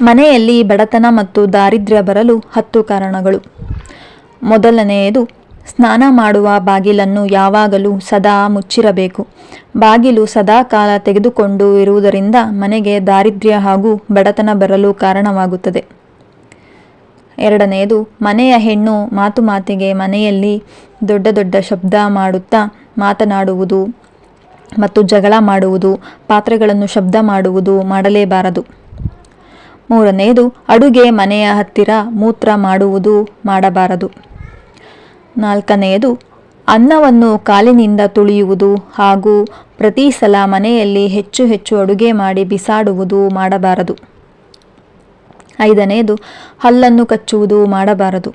ಮನೆಯಲ್ಲಿ ಬಡತನ ಮತ್ತು ದಾರಿದ್ರ್ಯ ಬರಲು ಹತ್ತು ಕಾರಣಗಳು. ಮೊದಲನೆಯದು, ಸ್ನಾನ ಮಾಡುವ ಬಾಗಿಲನ್ನು ಯಾವಾಗಲೂ ಸದಾ ಮುಚ್ಚಿರಬೇಕು. ಬಾಗಿಲು ಸದಾ ಕಾಲ ತೆಗೆದುಕೊಂಡು ಇರುವುದರಿಂದ ಮನೆಗೆ ದಾರಿದ್ರ್ಯ ಹಾಗೂ ಬಡತನ ಬರಲು ಕಾರಣವಾಗುತ್ತದೆ. ಎರಡನೆಯದು, ಮನೆಯ ಹೆಣ್ಣು ಮಾತು ಮಾತಿಗೆ ಮನೆಯಲ್ಲಿ ದೊಡ್ಡ ದೊಡ್ಡ ಶಬ್ದ ಮಾಡುತ್ತಾ ಮಾತನಾಡುವುದು ಮತ್ತು ಜಗಳ ಮಾಡುವುದು, ಪಾತ್ರೆಗಳನ್ನು ಶಬ್ದ ಮಾಡುವುದು ಮಾಡಲೇಬಾರದು. ಮೂರನೆಯದು ಅಡುಗೆ ಮನೆಯ ಹತ್ತಿರ ಮೂತ್ರ ಮಾಡುವುದು ಮಾಡಬಾರದು. ನಾಲ್ಕನೆಯದು ಅನ್ನವನ್ನು ಕಾಲಿನಿಂದ ತುಳಿಯುವುದು ಹಾಗೂ ಪ್ರತಿ ಸಲ ಮನೆಯಲ್ಲಿ ಹೆಚ್ಚು ಹೆಚ್ಚು ಅಡುಗೆ ಮಾಡಿ ಬಿಸಾಡುವುದು ಮಾಡಬಾರದು. ಐದನೆಯದು ಹಲ್ಲನ್ನು ಕಚ್ಚುವುದು ಮಾಡಬಾರದು.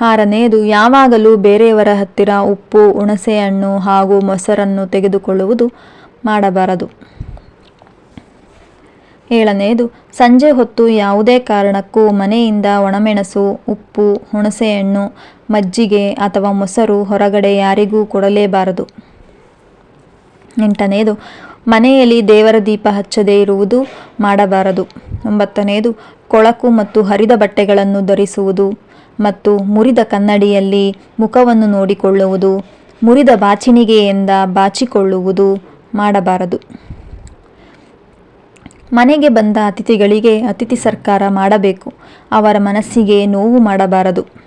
ಆರನೆಯದು ಯಾವಾಗಲೂ ಬೇರೆಯವರ ಹತ್ತಿರ ಉಪ್ಪು, ಹುಣಸೆಹಣ್ಣು ಹಾಗೂ ಮೊಸರನ್ನು ತೆಗೆದುಕೊಳ್ಳುವುದು ಮಾಡಬಾರದು. ಏಳನೆಯದು ಸಂಜೆ ಹೊತ್ತು ಯಾವುದೇ ಕಾರಣಕ್ಕೂ ಮನೆಯಿಂದ ಒಣಮೆಣಸು, ಉಪ್ಪು, ಹುಣಸೆಹಣ್ಣು, ಮಜ್ಜಿಗೆ ಅಥವಾ ಮೊಸರು ಹೊರಗಡೆ ಯಾರಿಗೂ ಕೊಡಲೇಬಾರದು. ಎಂಟನೆಯದು ಮನೆಯಲ್ಲಿ ದೇವರ ದೀಪ ಹಚ್ಚದೇ ಇರುವುದು ಮಾಡಬಾರದು. ಒಂಬತ್ತನೆಯದು ಕೊಳಕು ಮತ್ತು ಹರಿದ ಬಟ್ಟೆಗಳನ್ನು ಧರಿಸುವುದು ಮತ್ತು ಮುರಿದ ಕನ್ನಡಿಯಲ್ಲಿ ಮುಖವನ್ನು ನೋಡಿಕೊಳ್ಳುವುದು, ಮುರಿದ ಬಾಚಿಣಿಗೆಯಿಂದ ಬಾಚಿಕೊಳ್ಳುವುದು ಮಾಡಬಾರದು. ಮನೆಗೆ ಬಂದ ಅತಿಥಿಗಳಿಗೆ ಅತಿಥಿ ಸರ್ಕಾರ ಮಾಡಬೇಕು. ಅವರ ಮನಸ್ಸಿಗೆ ನೋವು ಮಾಡಬಾರದು.